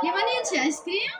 কে বানিয়েছে আইসক্রিম?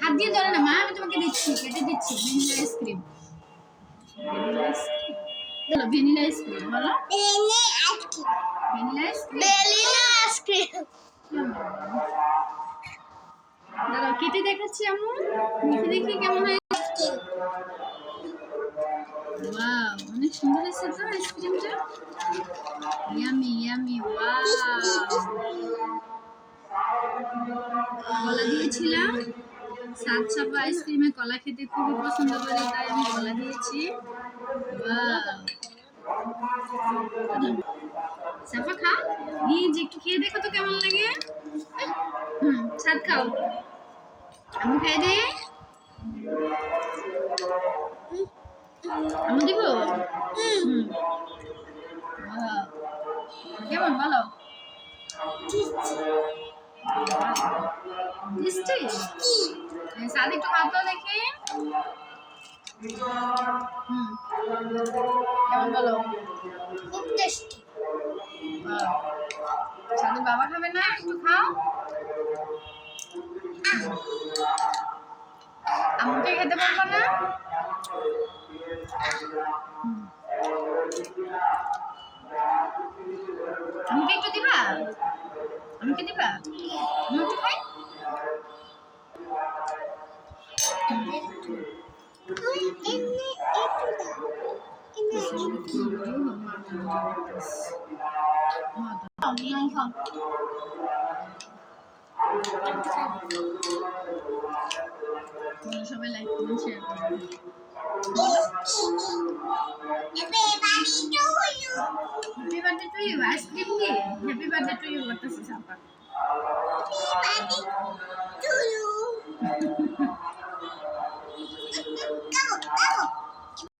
হাত দিয়ে ধরে না মা আমি তোমাকে দিচ্ছি কেটে দিচ্ছি vanilla ice cream. Vanilla ice cream? বলো ভ্যানিলা আইসক্রিম বলো। Vanilla ice cream. দাঁড়াও কেটে দেখাচ্ছি আমি দেখে দেখি কেমন হয়। ওয়াও অনেক সুন্দর হয়েছে তো আইসক্রিমটা? ইয়ামি ইয়ামি ওয়াও কলা দিয়েছিলাম। সাত সাপা আইসক্রিমে কলা খেতে খুবই পছন্দ করি, তাই আমি কলা দিয়েছি! সাফা খা। এই যে একটু খেয়ে দেখো তো কেমন লাগে। হুম, সাত খাও। আমি খাই দে। আমি দিব! কেমন? বলো মিষ্টি সাদ একটু খাতো দেখি। হুম। কেমন বলো? Wow. সাদের বাবা খাবে না? একটু খাও আমাকে খেতে পারব না হুম। আমাকে একটু দিবা? আমাকে দিবা? আমি একটু খাই সবাই লাইক করুন শেয়ার করুন Happy birthday to you. Happy birthday to you. Ice cream ki. Happy birthday to you. What does it happen? Happy birthday to you.